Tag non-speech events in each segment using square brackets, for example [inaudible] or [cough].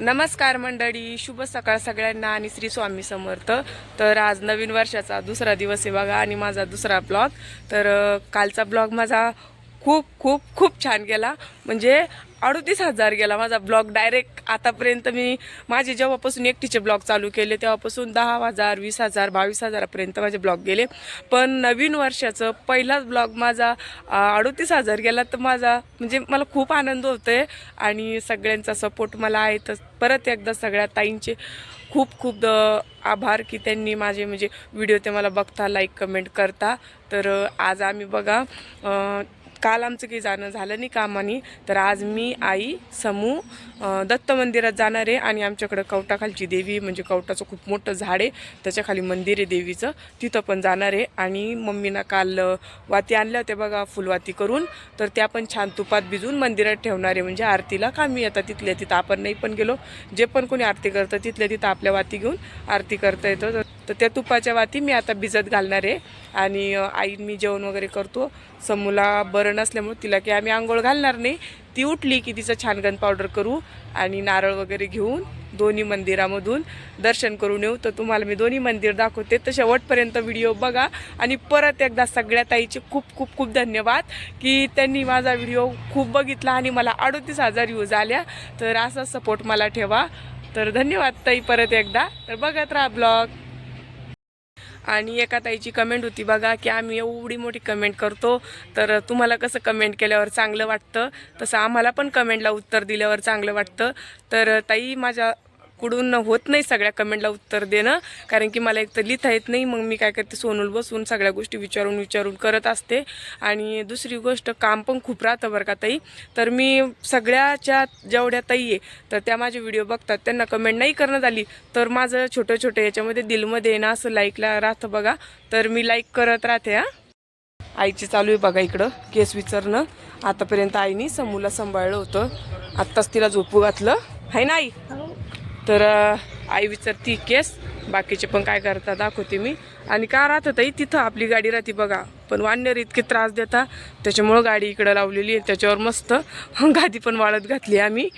नमस्कार मंडळी शुभ सकाळ सगळ्यांना आणि श्री स्वामी समर्थ. तर आज नवीन वर्षाचा दुसरा दिवस आहे बघा आणि माझा दुसरा ब्लॉग. तर कालचा ब्लॉग माझा खूप खूप खूप छान गेला. म्हणजे अडतीस हजार गेला माझा ब्लॉग. डायरेक्ट आतापर्यंत मी माझे जेव्हापासून एकटीचे ब्लॉग चालू केले तेव्हापासून दहा हजार वीस हजार बावीस हजारापर्यंत माझे ब्लॉग गेले. पण नवीन वर्षाचं पहिलाच ब्लॉग माझा अडतीस हजार गेला तर माझा म्हणजे मला खूप आनंद होतो आहे आणि सगळ्यांचा सपोर्ट मला आहे. तर परत एकदा सगळ्या ताईंचे खूप खूप आभार की त्यांनी माझे म्हणजे व्हिडिओ ते मला बघता लाईक कमेंट करता. तर आज आम्ही बघा काल आमचं काही जाणं झालं नाही कामानी. तर आज मी आई समू दत्त मंदिरात जाणार आहे आणि आमच्याकडं कवटाखालची देवी म्हणजे कवटाचं खूप मोठं झाड आहे. त्याच्याखाली मंदिर आहे देवीचं. तिथं पण जाणार आहे. आणि मम्मीनं काल वाती आणल्या होत्या बघा फुलवाती करून. तर त्या पण छान तुपात भिजून मंदिरात ठेवणार आहे. म्हणजे आरतीला कामी येतात तिथल्या तिथं आपण नाही पण गेलो. जे पण कोणी आरती करतं तिथल्या तिथं आपल्या वाती घेऊन आरती करता येतं. तर- त्या तुपाच्या वाती मी आता भिजत घालणार आहे. आणि आई मी जेवण वगैरे करतो. समूला बरं नसल्यामुळे तिला की आम्ही आंघोळ घालणार नाही. ती उठली की तिचं छान गन पावडर करू आणि नारळ वगैरे घेऊन दोन्ही मंदिरामधून दर्शन करून येऊ. तर तुम्हाला मी दोन्ही मंदिर दाखवते. तर शेवटपर्यंत व्हिडिओ बघा. आणि परत एकदा सगळ्या ताईचे खूप खूप खूप धन्यवाद की त्यांनी माझा व्हिडिओ खूप बघितला आणि मला अडतीस हजार व्ह्यूज आल्या. तर असा सपोर्ट मला ठेवा. तर धन्यवाद ताई परत एकदा. तर बघत राहा ब्लॉग. आणि एका ताईची कमेंट होती बघा की आम्ही एवढी मोठी कमेंट करतो तर तुम्हाला कसं कमेंट केल्यावर चांगलं वाटतं? तसं आम्हाला पण कमेंटला उत्तर दिल्यावर चांगलं वाटतं. तर ताई माझ्या कडून होत नाही सगळ्या कमेंटला उत्तर देणं. कारण की मला एक तर लिहिता येत नाही मग मी काय करते सोनूल बसून सगळ्या गोष्टी विचारून विचारून करत असते. आणि दुसरी गोष्ट काम पण खूप राहतं बरं का ताई. तर मी सगळ्याच्या जेवढ्या ताई आहे तर त्या माझे व्हिडिओ बघतात. त्यांना कमेंट नाही करणं आली तर माझं छोटं छोटं याच्यामध्ये दिलमध्ये येणं असं लाईकला राहतं बघा. तर मी लाईक करत राहते हां. आईची चालू आहे बघा इकडं केस विचारणं. आतापर्यंत आईनी समूला सांभाळलं होतं. आत्ताच तिला झोपू घातलं. आहे ना आई? हो. तर आई विचारती केस? बाकीचे पण काय करता दाखवते मी. आणि का राहत ताई? तिथं आपली गाडी राहते बघा. पण वानर इतके त्रास देता. त्याच्यामुळं गाडी इकडं लावलेली आहे. त्याच्यावर मस्त [laughs] गादी पण वाळत घातली आम्ही.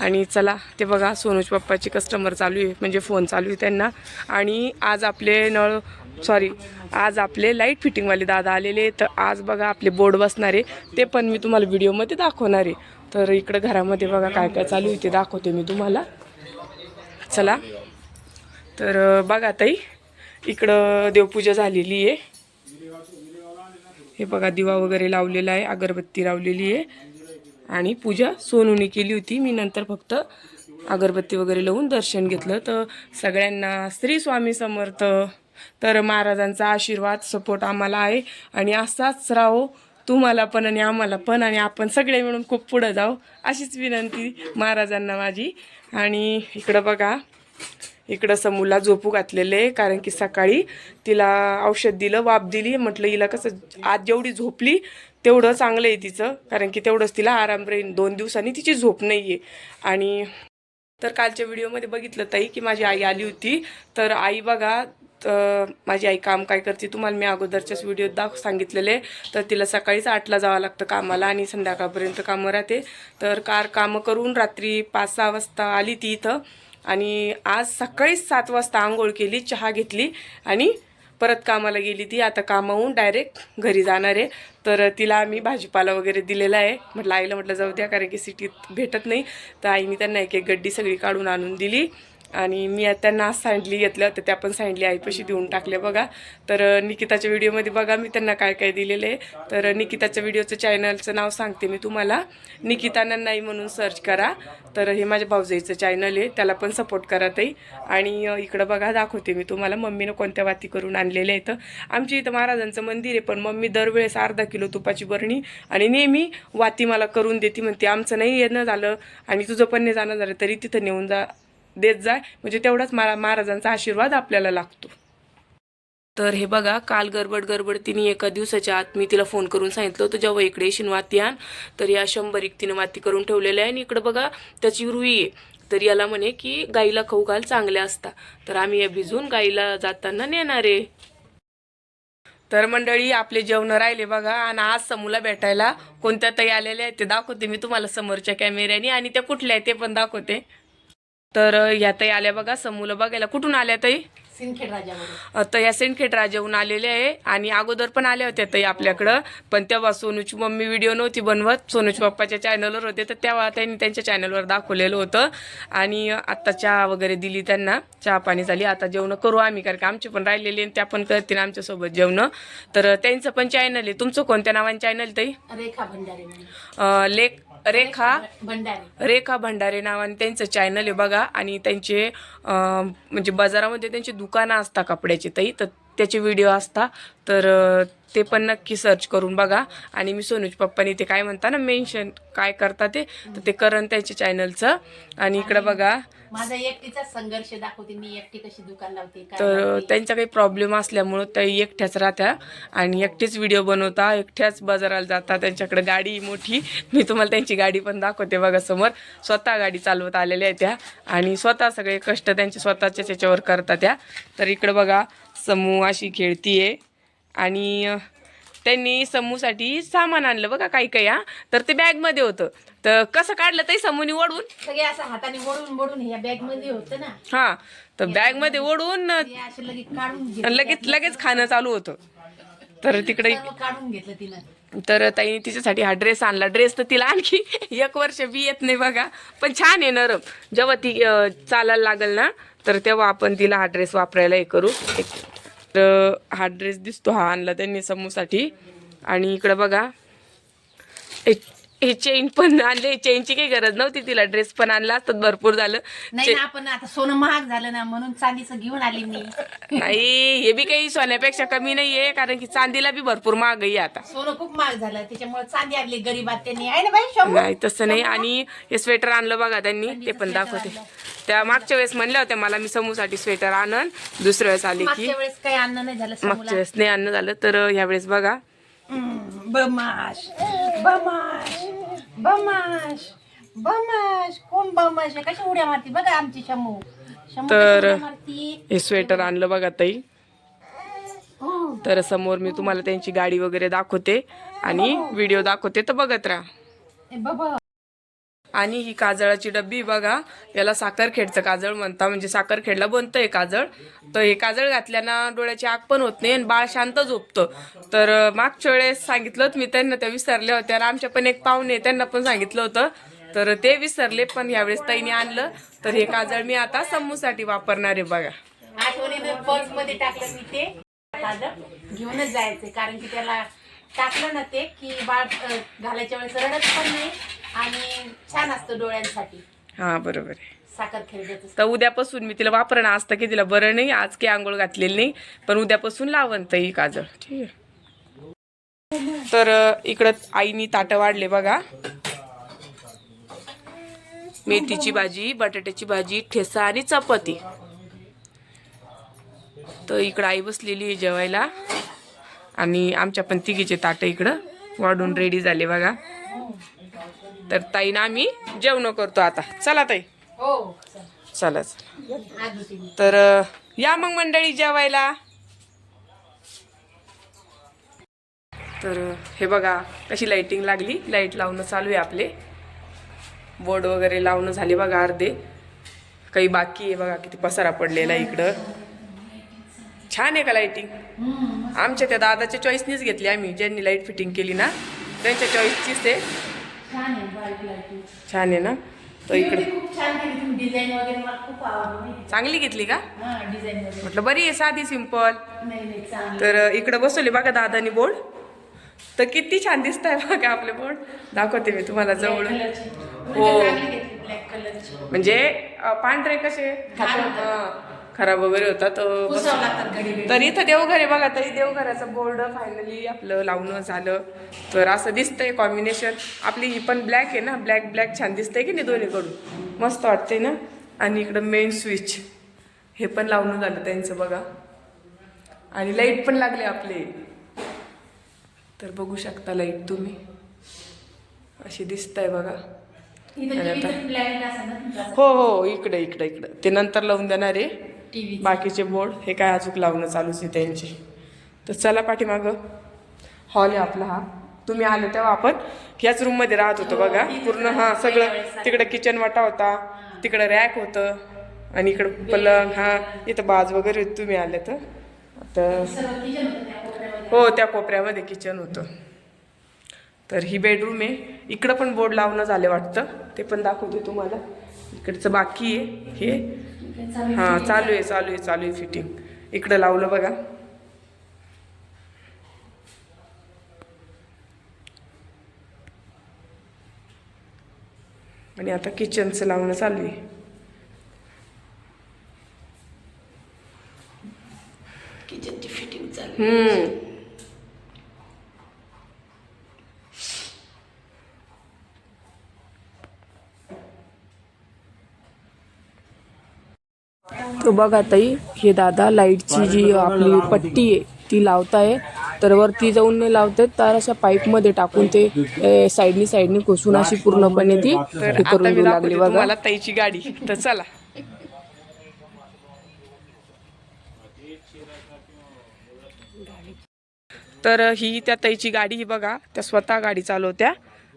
आणि चला ते बघा सोनूज पप्पाची कस्टमर चालू आहे. म्हणजे फोन चालू आहे त्यांना. आणि आज आपले नळ सॉरी आज आपले लाइट फिटिंगवाले दादा आलेले तर आज बघा आपले बोर्ड बसणार. आहे ते पण मी तुम्हाला व्हिडिओमध्ये दाखवणार आहे. तर इकडं घरामध्ये बघा काय काय चालू आहे ते दाखवते मी तुम्हाला. चला. तर बघा ताई इकडं देवपूजा झालेली आहे. हे बघा दिवा वगैरे लावलेला आहे अगरबत्ती लावलेली आहे. आणि पूजा सोनूने केली होती. मी नंतर फक्त अगरबत्ती वगैरे लावून दर्शन घेतलं. तर सगळ्यांना श्री स्वामी समर्थ. तर महाराजांचा आशीर्वाद सपोर्ट आम्हाला आहे. आणि असाच राहो तुम्हाला पण आणि आम्हाला पण आणि आपण सगळे मिळून खूप पुढं जाऊ अशीच विनंती महाराजांना माझी. आणि इकडं बघा इकडं समूला झोपू घातलेले आहे कारण की सकाळी तिला औषध दिलं वाप दिली म्हटलं हिला कसं आज जेवढी झोपली तेवढं चांगलं आहे तिचं कारण की तेवढंच तिला आराम राहील. दोन दिवसांनी तिची झोप नाही आहे आणि तर कालच्या व्हिडिओमध्ये बघितलं ताई की माझी आई आली होती. तर आई बघा तर माझी आई काम काय करते तुम्हाला मी अगोदरच्याच व्हिडिओत दाख सांगितलेले. तर तिला सकाळीच आठला जावं लागतं कामाला आणि संध्याकाळपर्यंत कामं राहते. तर कार कामं करून रात्री पाच सहा वाजता आली ती इथं आणि आज सकाळीच सात वाजता आंघोळ केली चहा घेतली आणि परत कामाला गेली ती. आता कामाहून डायरेक्ट घरी जाणार आहे. तर तिला आम्ही भाजीपाला वगैरे दिलेला आहे. म्हटलं आईला म्हटलं जाऊ द्या कारण की सिटीत भेटत नाही. तर आईने त्यांना एक एक गड्डी सगळी काढून आणून दिली. आणि मी आता त्यांना आज सँडली घेतलं तर त्या पण सांडली आईपाशी देऊन टाकल्या बघा. तर निकिताच्या व्हिडिओमध्ये बघा मी त्यांना काय काय दिलेलं आहे. तर निकिताच्या व्हिडिओचं चॅनलचं नाव सांगते मी तुम्हाला. निकिताना नाही म्हणून सर्च करा. तर हे माझ्या भाऊजाईचं चॅनल आहे त्याला पण सपोर्ट करा ताई. आणि इकडं बघा दाखवते मी तुम्हाला. मम्मीनं कोणत्या वाती करून आणलेल्या आहेत. आमच्या इथं महाराजांचं मंदिर आहे पण मम्मी दरवेळेस अर्धा किलो तुपाची बरणी आणि नेहमी वाती मला करून देते म्हणते. आमचं नाही येणं झालं आणि तुझं पण नाही जाणं झालं तरी तिथं नेऊन जा. देत जाय म्हणजे तेवढाच मला महाराजांचा आशीर्वाद आपल्याला लागतो. तर हे बघा काल गडबड गडबड तिने एका दिवसाच्या आत मी तिला फोन करून सांगितलं होतं जेव्हा इकडे येशील वाती आण. तर या शंभर एक तिने वाती करून ठेवलेल्या आहे आणि इकडं बघा त्याची रुई आहे. तर याला म्हणे की गाईला खाऊ घाल चांगल्या असता. तर आम्ही या भिजून गाईला जाताना नेणार आहे. तर मंडळी आपले जेवण राहिले बघा. आणि आज समूला भेटायला कोणत्या ताई आलेल्या आहेत ते दाखवते मी तुम्हाला समोरच्या कॅमेऱ्याने आणि त्या कुठल्या आहेत ते पण दाखवते. तर ह्या ताई आल्या बघा समूला बघायला. कुठून आल्या ताई? सिंदखेड अ, तर या सिंदखेड राजाहून आलेले आहे. आणि अगोदर पण आल्या होत्या ताई आपल्याकडं. पण तेव्हा सोनूची मम्मी व्हिडिओ नव्हती बनवत. सोनूच्या पप्पाच्या चॅनलवर होते. तर तेव्हा त्यांनी त्यांच्या चॅनलवर दाखवलेलं होतं. आणि अ, आता चहा वगैरे दिली त्यांना. चहा पाणी झाली. आता जेवण करू आम्ही कारण की आमचे पण राहिलेले आणि त्या पण करतील आमच्यासोबत जेवणं. तर त्यांचं पण चॅनल आहे. तुमचं कोणत्या नावाने चॅनल ताई? रेखा भंडारे लेख रेखा. भंडारे. रेखा भंडारे नावाने त्यांचं चॅनल आहे बघा. आणि त्यांचे म्हणजे बाजारामध्ये त्यांची दुकानं असतात कपड्याची ताई. तर त्याचे व्हिडिओ असतात. तर ते पण नक्की सर्च करून बघा. आणि मी सोनूज पप्पानी ते काय म्हणता ना मेन्शन काय करता ते तर ते करण त्यांच्या चॅनलचं आणि इकडं बघा. माझा एकटीचा संघर्ष दाखवते मी एकटी कशी दुकान लावते तर. त्यांचा काही प्रॉब्लेम असल्यामुळं त्या एकट्याच राहत्या. आणि एकटेच व्हिडिओ बनवता एकट्याच बाजाराला जाता. त्यांच्याकडे गाडी मोठी. मी तुम्हाला त्यांची गाडी पण दाखवते बघा समोर. स्वतः गाडी चालवत आलेल्या आहेत त्या. आणि स्वतः सगळे कष्ट त्यांचे स्वतःच्याच याच्यावर करतात त्या. तर इकडं बघा समूह अशी खेळतीये. आणि त्यांनी समूसाठी सामान आणलं बघा काही काही हा. तर ते बॅगमध्ये होतं. तर कसं काढलं ते समूनी ओढून? सगळे असं हाताने मोडून मोडून ह्या बॅगमध्ये होतं ना. हां. तर बॅगमध्ये ओढून असे लगेच काढून घेतलं. लगेच लगेच खाणं चालू होतं. तर तिकडे सर्व काढून घेतलं तिनं. तर ताईने तिच्यासाठी हा ड्रेस आणला. ड्रेस तर तिला आणखी एक वर्ष बी येत नाही बघा. पण छान आहे नरम. जेव्हा ती अं, चालायला लागल ना तर तेव्हा आपण तिला हा ड्रेस वापरायला हे करू. एक तर हा ड्रेस दिसतो हा आणला त्यांनी समूसाठी. आणि इकडं बघा एक- हे चेन पण आणले. चेनची काही गरज नव्हती तिला. ड्रेस पण आणला असतात भरपूर झालं. नाही ना आपण आता सोनं महाग झालं ना म्हणून चांदीचं घेऊन आली मी. [laughs] नाही हे बी काही सोन्यापेक्षा कमी नाहीये कारण की चांदीला बी भरपूर महाग आहे आता. सोनं खूप महाग झालं. त्याच्यामुळे चांदी आणली गरीबात त्यांनी. आहे ना बाई नाही तसं नाही. आणि हे स्वेटर आणलं बघा त्यांनी. ते पण दाखवते. त्या मागच्या वेळेस म्हणल्या होत्या मला मी समूसाठी स्वेटर आणन. दुसऱ्या वेळेस आली की. मागच्या वेळेस काही अन्न नाही झालं मागच्या वेळेस नाही आणणं झालं. तर ह्या वेळेस बघा हम्म, बमाश बमाश बमाश कोण बमाश आहे? कशी उड्या मारती? बघा आमची शमू शमू कशी तर- उड्या मारती? हे स्वेटर आणलं बघा ताई. हो. तर समोर मी तुम्हाला त्यांची गाडी वगैरे दाखवते आणि व्हिडिओ दाखवते तर बघत राहा. आणि ही काजळाची डब्बी बघा याला साखरखेडचं काजळ म्हणता म्हणजे साखरखेडला बनतं हे काजळ. तर हे काजळ घातल्यानं डोळ्याची आग पण होत नाही आणि बाळ शांत झोपतं. तर मागच्या वेळेस सांगितलं होतं मी त्यांना त्या विसरल्या होत्या आणि आमच्या पण एक पाहुणे त्यांना पण सांगितलं होतं. तर ते विसरले पण यावेळेस ताईने आणलं. तर हे काजळ मी आता समूसाठी वापरणार आहे बघा. आठवणीनं पर्समध्ये टाकलं मी ते. काजळ घेऊनच जायचं कारण की त्याला टाकलं ना ते की बाळ घालायच्या वेळेस रडत पण नाही आणि छान असतं डोळ्यांसाठी. हां बरोबर आहे. साखर तर उद्यापासून मी तिला वापरणं असतं की तिला बरं नाही आज काही आंघोळ घातलेली नाही पण उद्यापासून लावण ही काजळ. ठीक आहे. तर इकडं आईनी ताटं वाढले बघा. मेथीची भाजी बटाट्याची भाजी ठेसा आणि चपाती. तर इकडं आई बसलेली आहे जेवायला. आणि आमच्या पण तिघीचे ताटं इकडं वाढून रेडी झाले बघा. तर ताईनं आम्ही जेवण करतो आता. चला ताई. हो चला चला. तर या मग मंडळी जेवायला. तर हे बघा कशी लाइटिंग लागली. लाइट लावणं चालू आहे आपले. बोर्ड वगैरे लावणं झाले बघा अर्धे. काही बाकी आहे बघा किती पसारा पडलेला इकडं. छान आहे का लाइटिंग आमच्या त्या दादाच्या चॉईसनीच घेतली आम्ही ज्यांनी लाइट फिटिंग केली ना त्यांच्या चॉईसचीच ते. छान आहे लाईटिंग. ना? तर इकडे. चांगली घेतली का? म्हटलं बरी आहे साधी सिंपल चांगली. तर इकडं बसवले बघा दादानी बोर्ड तर किती छान दिसत आहे बघा आपले बोर्ड दाखवते मी तुम्हाला जवळ हो. म्हणजे पांढरे कसे? खराब वगैरे होता तर तर इथं देवघर आहे बघा तरी देवघराचं बोर्ड फायनली आपलं लावणं झालं. तर असं दिसतंय कॉम्बिनेशन आपली ही पण ब्लॅक आहे ना ब्लॅक ब्लॅक छान दिसतंय की नाही दोन्हीकडून? मस्त वाटतंय ना? आणि इकडं मेन स्विच हे पण लावणं झालं त्यांचं बघा. आणि लाइट पण लागले आपले. तर बघू शकता लाइट तुम्ही. अशी दिसत बघा. तुमचं असं. हो हो इकडे इकडे इकडे. ते नंतर लावून देणार आहे. चं. बाकीचे बोर्ड हे काय अजून लावणं चालूच आहे त्यांचे. तर चला पाठीमागं. हॉल आहे आपला हा. तुम्ही आले तेव्हा आपण ह्याच रूममध्ये राहत होतो बघा. पूर्ण हा सगळं. तिकडे किचन वाटा होता. तिकडं रॅक होतं. आणि इकडं पलंग हा इथं बाज वगैरे तुम्ही आले तर. आता हो त्या कोपऱ्यामध्ये किचन होतं. तर ही बेडरूम आहे. इकडं पण बोर्ड लावणं झालं वाटतं. ते पण दाखवते तुम्हाला. इकडचं बाकी आहे. हे. हां चालू आहे चालू आहे चालू आहे फिटिंग इकडं लावलं बघा. आणि आता किचनचं लावणं चालू आहे. किचनची फिटिंग चालू हम्म तो बघा ताई हे दादा लाईटची जी आपली पट्टी आहे ती लावताय. तर वरती जाऊन नाही लावतात तर अशा पाईपमध्ये टाकून ते साईडनी साईडनी घुसून अशी पूर्णपणे ती करून लागली बघा. ताईची गाडी. तर चला. तर ही त्या ताईची गाडी ही बघा त्या स्वतः गाडी चालवत्या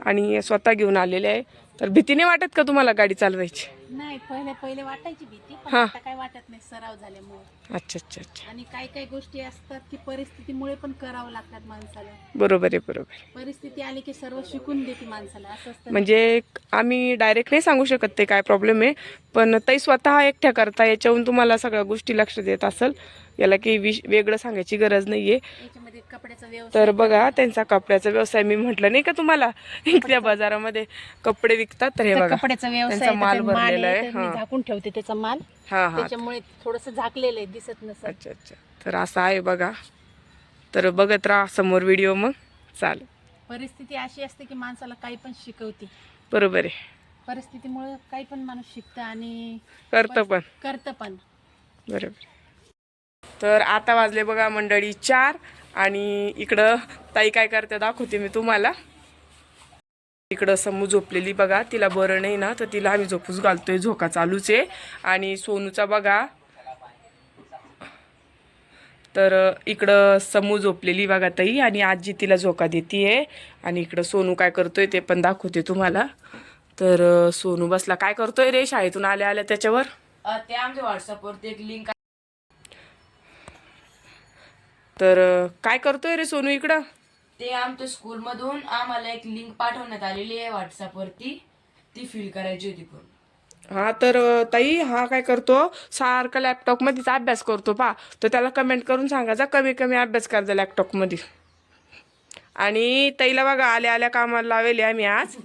आणि स्वतः घेऊन आलेल्या आहे. तर भीतीने वाटत का तुम्हाला गाडी चालवायची? नाही पहिले पहिले वाटायची भीती पण हा. आता काय वाटत नाही सराव झाल्यामुळे अच्छा अच्छा अच्छा आणि काही काही गोष्टी असतात की परिस्थितीमुळे पण करावं लागतात माणसाला बरोबर आहे बरोबर आहे. परिस्थिती आली की सर्व शिकून देते माणसाला असं असतं. म्हणजे आम्ही डायरेक्ट नाही सांगू शकत ते काय प्रॉब्लेम आहे पण ताई स्वतः एकट्या करता याच्याहून तुम्हाला सगळ्या गोष्टी लक्ष देत असेल याला काही विश वेगळं सांगायची गरज कपड्याचा व्यवसाय तर बघा त्यांचा कपड्याचा व्यवसाय मी म्हटलं नाही का तुम्हाला? त्या बाजारामध्ये कपडे विकतात तर हे बघा कपड्याचा व्यवसाय माल भरलेला आहे, झाकून ठेवते त्याचा माल. हा हा. त्याच्यामुळे थोडस झाकलेलं आहे दिसत नसत अच्छा अच्छा. तर असं आहे बघा. तर बघत राहा समोर व्हिडिओ मग. चालेल. परिस्थिती अशी असते की माणसाला काही पण शिकवते. बरोबर आहे. परिस्थितीमुळे काही पण माणूस शिकतं आणि करतं पण. करतं पण. बरोबर. तर आता वाजले बघा मंडळी चार. आणि इकडं ताई काय करते दाखवते मी तुम्हाला. इकडं समू झोपलेली बघा तिला बरं नाही ना तर तिला आम्ही झोपूच घालतोय झोका चालूच आहे. आणि सोनूचा बघा. तर इकडं समू झोपलेली बघा ताई आणि आजी तिला झोका देते आणि इकडं सोनू काय करतोय ते पण दाखवते तुम्हाला. तर सोनू बसला. काय करतोय रे? शाळेतून आल्या आल्या त्याच्यावर? ते आमच्या व्हॉट्सअपवरती एक लिंक तर काय करतोय रे सोनू इकडं? ते आमच्या स्कूलमधून आम्हाला एक लिंक पाठवण्यात आलेली आहे व्हॉट्सअपवरती ती फिल करायची होती पूर्ण. हा तर ताई हा काय करतो? सारखा लॅपटॉपमध्येच अभ्यास करतो पा तर त्याला कमेंट करून सांगायचा कमी कमी अभ्यास करायचा लॅपटॉपमध्ये आणि ताईला बघा आल्या आल्या कामाला लावेले आम्ही आज.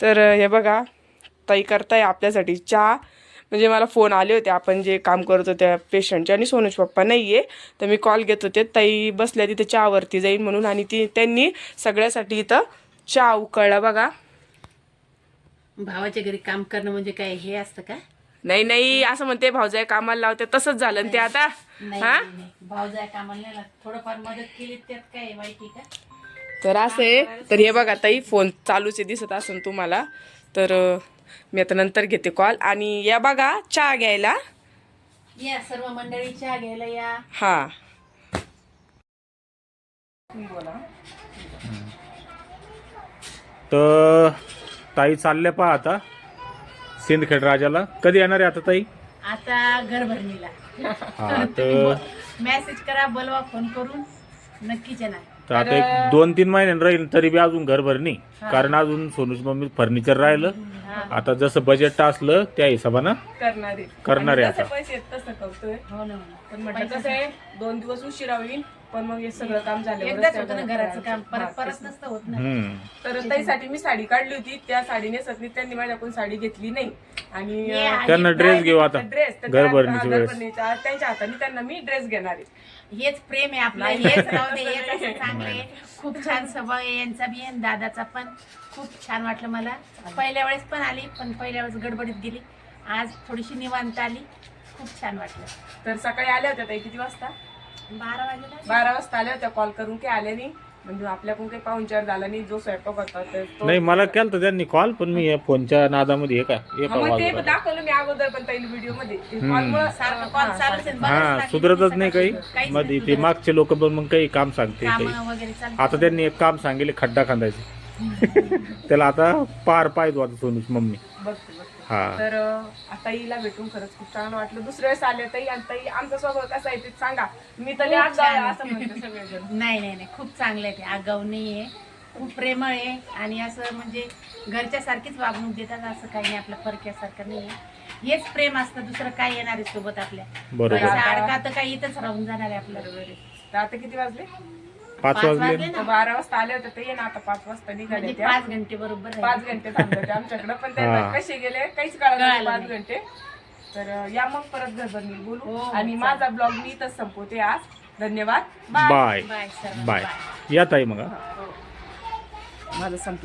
तर हे बघा ताई करताय आपल्यासाठी चहा. म्हणजे मला फोन आले होते आपण जे काम करतो त्या पेशंटचे आणि सोनूज पप्पा नाही आहे तर मी कॉल घेत होते ताई बसल्या तिथे चहावरती जाईन म्हणून आणि ती त्यांनी सगळ्यासाठी इथं चहा उकळला बघा. भावाच्या घरी काम करणं म्हणजे काय हे असतं का? नाही नाही असं म्हणते भाऊजाई कामाला लावते तसंच झालं ते आता. हा? नाही, नाही. भाव जाय कामाला नाही. थोडंफार मदत केली त्यात काय आहे का? तर असं आहे. तर हे बघा ताई फोन चालूच आहे दिसत असून तुम्हाला. तर मी आता नंतर घेते कॉल. आणि या बघा चहा घ्यायला. या सर्व मंडळी चहा घ्यायला या. हा. तर ताई चालल्या पहा आता. सिंदखेड राजाला. कधी येणार आहे आता ताई? आता घर भरणीला हा तर मेसेज करा बोलवा फोन करून. नक्कीच येणार. तर आता एक दोन तीन महिन्यानं राहील तरी बी अजून घर भरणी कारण अजून सोनूच मम्मी फर्निचर राहिलं. आता जसं बजेट असलं त्या हिशोबानं करणारे करणार आहे आणि जसे आता. पैसे आहेत तसं करतोय. हो ना हो पण ना. म्हटलं कसं आहे दोन दिवस उशिरा होईल. पण मग हे सगळं काम झालं एकदाच होतं ना घराचं काम परत परत नसतं होत ना. तर ताईसाठी मी साडी काढली होती. त्या साडी नेसत नाही त्यांनी माझ्याकडून साडी घेतली नाही. आणि ये, अं, आणि त्यांना ड्रेस घेऊ आता. ड्रेस तर घर त्या- हा, वेळेस. त्यांच्या हाताने त्यांना मी ड्रेस घेणार आहे. हेच प्रेम आहे आपलं. हेच राहू दे हेच असं चांगलं आहे. खूप छान स्वभाव आहे यांचा बी आणि दादाचा पण. खूप छान वाटलं मला. पहिल्या वेळेस पण आली पण पहिल्या वेळेस गडबडीत गेली. आज थोडीशी निवांत आली. खूप छान वाटलं. तर सकाळी आल्या होत्या ताई. किती वाजता? बारा वाजेला बारा वाजता आल्या होत्या कॉल करून काही आल्या नाही. म्हणजे आपल्याकडून काही पाहुणचार झाला नाही जो स्वयंपाक होता तर तो नाही मला केलं त्यांनी कॉल पण मी या फोनच्या नादामध्ये का हे का मग ते वाजवलं. दाखवलं मी अगोदर पण पहिली व्हिडिओमध्ये. सारखं कॉल चालूच आहे, हा. लागेल. सुधरतच नाही काही. काहीच मध्ये ते मागचे लोक पण मग काही काम सांगते काही कामं वगैरे चालू आता त्यांनी एक काम सांगितले खड्डा खांदायचे. [laughs] त्याला आता पार पाहिजे आता सोनूच मम्मी. बघते बघते. हा. तर अं, आता हिला भेटून खरंच खूप चांगलं वाटलं. दुसऱ्या वेळेस आले ताई आणि ताई आमचा स्वभाव कसा आहे ते सांगा. मी तर लय खूप आगाऊ आहे छान. असं म्हणते सगळेजण. [laughs] नाही नाही नाही. खूप चांगलं आहे ते. आगाऊ नाही आहे खूप प्रेमळ आहे. आणि असं म्हणजे घरच्या सारखीच वागणूक देतात असं काही नाही. आपल्या परक्यासारखं नाही आहे हेच प्रेम असतं. दुसरं काय येणार आहे सोबत आपल्या? बरोबर. पैसा अडका तर काही इथंच राहून जाणार आहे आपलं. तर आता किती वाजले? पाच वाजले. ना. बारा वाजता आले होते ते ये ना आता पाच वाजता निघाले म्हणजे त्या. पाच घंटे बरोबर आहे. पाच घंटे थांबले होते आमच्याकडे पण ते हा. कसे गेले काहीच कळलं नाही कळालं पाच नाही. घंटे. तर अं, या मग परत घरभर मी बोलू. हो, हो, आणि. माझा ब्लॉग मी इथंच संपवते आज. धन्यवाद. Bye. Bye bye sir. Bye. या ताई मग हा. माझं संपलं.